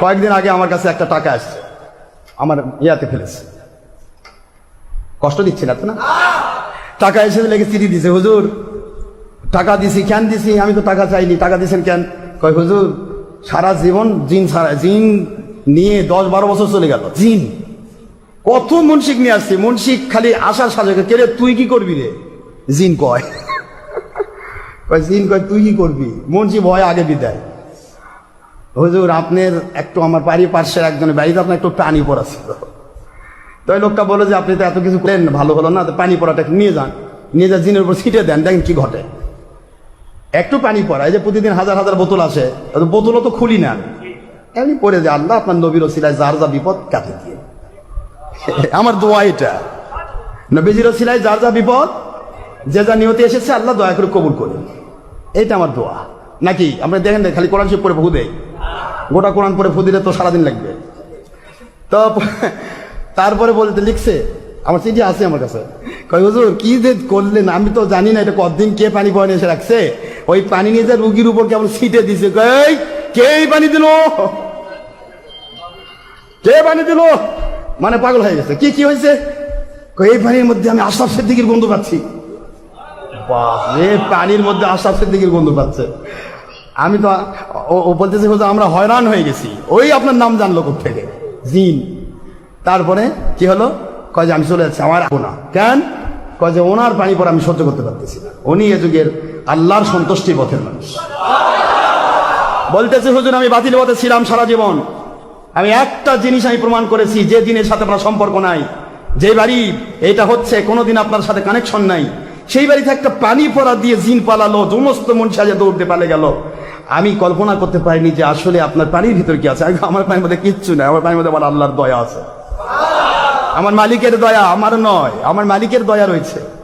কয়েকদিন আগে আমার কাছে একটা টাকা আসছে। আমার ইয়াতে ফেলেছে। কষ্ট দিচ্ছে না তো না? টাকা এসে লেগে চিঠি দিছে? হুজুর, টাকা দিছি, কেন দিছি? আমি তো টাকা চাইনি। টাকা দিছেন কেন? কয়, হুজুর, সারা জীবন জিন সারা, জিন নিয়ে দশ বারো বছর চলে গেল। জিন। কত মুন্সিক নিয়ে আসছি। মুন্সিক খালি আসার সাজে কেরে তুই কি করবি রে? জিন কয়। কয়, জিন কয়, তুই কি করবি? মুন্সি ভয় আগে বিদায়। হুজুর, আপনার একটু আমার বাড়ির পাশের একজনের বাড়িতে আপনার একটু পানি পড়া ছিল। তো ওই লোকটা বলে যে, আপনি তো এত কিছু করেন ভালো হলো না, তো পানি পড়াটা নিয়ে যান। নিয়ে যা জিনের উপর ছিটে দেন, দেখেন কি ঘটে। একটু পানি পড়া এই যে প্রতিদিন হাজার হাজার বোতল আসে বোতলও তো খুলি না। এমনি পড়ে যে আল্লাহ আপনার নবীর ওসিলায় যার যা বিপদ কাটে দিয়ে। আমার দোয়া এটা। নবীজির ওসিলায় যার যা বিপদ, যে যা নিয়তে এসেছে, আল্লাহ দয়া করে কবুল করে এইটা আমার দোয়া। নাকি আমরা দেখেন খালি কোরআন শিব পড়ে ফু দেয়। গোটা কোরআন পরে ফুদিলে তো সারাদিন লাগবে। তো তারপরে বলতে লিখছে, আমার চিঠি আছে আমার কাছে। কই হুজুর, কি যে করলেন? আমি তো জানি না এটা কতদিন কে পানি পয়নে এসে রাখছে। ওই পানি নিয়ে যে রুগীর উপর কেমন ছিটে দিছে। কই কে পানি দিল? কে পানি দিল? মানে পাগল হয়ে গেছে। কি কি হয়েছে? এই পানির মধ্যে আমি আশরাফ সিদ্দিকির গন্ধ পাচ্ছি। পানির মধ্যে আশরাফ সিদ্দিকির গন্ধ পাচ্ছে। আমি তো ও- বলতেছে, হুজুর, আমরা হয়রান হয়ে গেছি। ওই আপনার নাম জানলো থেকে? জিন। তারপরে কি হলো? কয় যে, আমি চলে যাচ্ছি, আমার আপনা। কেন? কয় যে, ওনার পানি পর আমি সহ্য করতে পারতেছি না। উনি এ যুগের আল্লাহর সন্তুষ্টি পথের মানুষ। বলতেছে, হুজুর, আমি বাতিল পথে ছিলাম সারা জীবন। আমি একটা জিনিস আমি প্রমাণ করেছি, যে দিনের সাথে আপনার সম্পর্ক নাই। যে বাড়ি, এটা হচ্ছে, কোনোদিন আপনার সাথে কানেকশন নাই। সেই বাড়িতে একটা পানি পড়া দিয়ে জিন পালালো, সমস্ত মন সাজে দৌড়তে পালে গেল। আমি কল্পনা করতে পারিনি যে আসলে আপনার পানির ভিতর কি আছে। আমার পানির মধ্যে কিচ্ছু নাই। আমার পানির মধ্যে আমার আল্লাহর দয়া আছে। আমার মালিকের দয়া আমার নয়। আমার মালিকের দয়া রয়েছে।